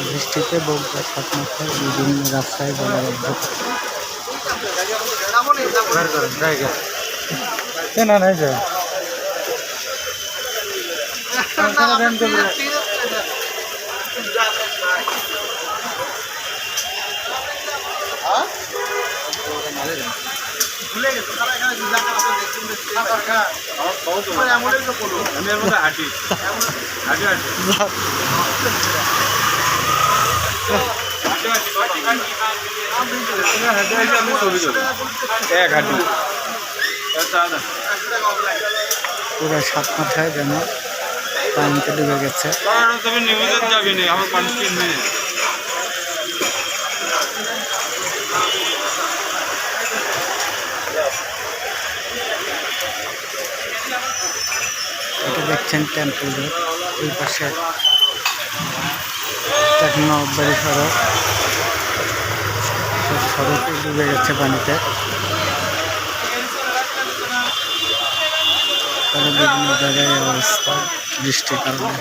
বৃষ্টিতে বগুড়া সাতমাথায় বিভিন্ন রাস্তায় জলাবদ্ধ কেন নাই যায় আমি এর মধ্যে হাঁটি। হাঁটি হাঁটি হাঁটি হাঁটি আমি ছবি তুলি পুরো সাত মাথায় যেন পানিতে ডুবে গেছে। এটা দেখছেন টেম্পল ওই পাশে এক নববাড়ি সড়ক। সড়কে ডুবে গেছে পানিতে। তবে বিভিন্ন জায়গায় অবস্থা বৃষ্টির কারণে।